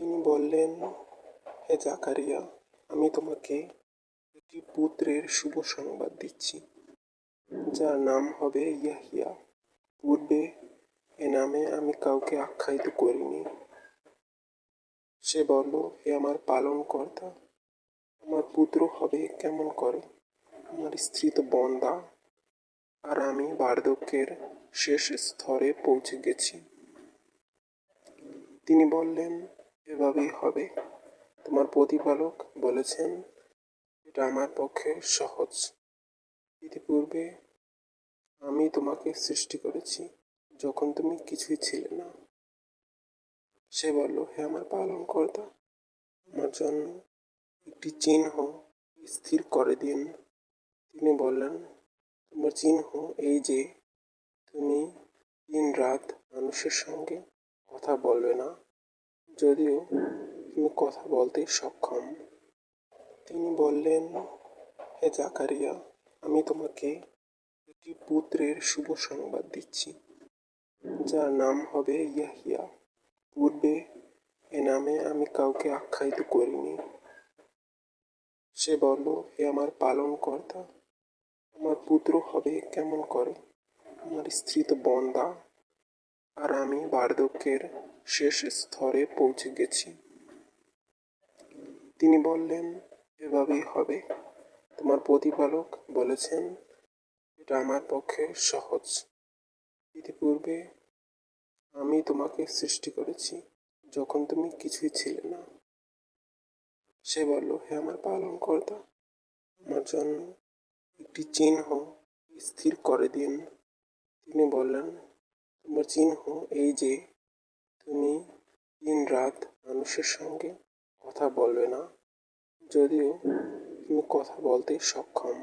তিনি বললেন, হে জাকারিয়া, আমি তোমাকে একটি পুত্রের শুভ সংবাদ দিচ্ছি, যার নাম হবে ইয়াহিয়া। পূর্বে এ নামে আমি কাউকে আখ্যায়িত করিনি। সে বলল, হে আমার পালন কর্তা আমার পুত্র হবে কেমন করে? আমার স্ত্রী তো বন্দা, আর আমি বার্ধক্যের শেষ স্তরে পৌঁছে গেছি। তিনি বললেন এভাবেই হবে। তোমার প্রতিপালক বলেছেন, এটা আমার পক্ষে সহজ। ইতিপূর্বে আমি তোমাকে সৃষ্টি করেছি, যখন তুমি কিছুই ছিলে না। সে বলল, হে আমার পালন কর্তা আমার জন্য একটি চিহ্ন স্থির করে দিন। তিনি বললেন, তোমার চিহ্ন এই যে, তুমি দিন রাত মানুষের সঙ্গে কথা বলবে না। যদিও তুমি কথা বলতে সক্ষম। তিনি বললেন, হে জাকারিয়া, আমি তোমাকে একটি পুত্রের শুভ সংবাদ দিচ্ছি, যার নাম হবে ইয়াহিয়া। পূর্বে এ নামে আমি কাউকে আখ্যায়িত করিনি। সে বলল, হে আমার পালন কর্তা আমার পুত্র হবে কেমন করে? আমার স্ত্রী তো বন্দা। আর আমি বার্ধক্যের শেষ স্তরে পৌঁছে গেছি। তিনি বললেন, এভাবেই হবে। তোমার প্রতিপালক বলেছেন, এটা আমার পক্ষে সহজ। ইতিপূর্বে আমি তোমাকে সৃষ্টি করেছি, যখন তুমি কিছুই ছিলে না। সে বলল, হে আমার পালন কর্তা আমার জন্য একটি চিহ্ন স্থির করে দিন। তিনি বললেন তোমার চিহ্ন এই যে, তুমি দিন রাত মানুষের সঙ্গে কথা বলবে না, যদিও তুমি কথা বলতে সক্ষম।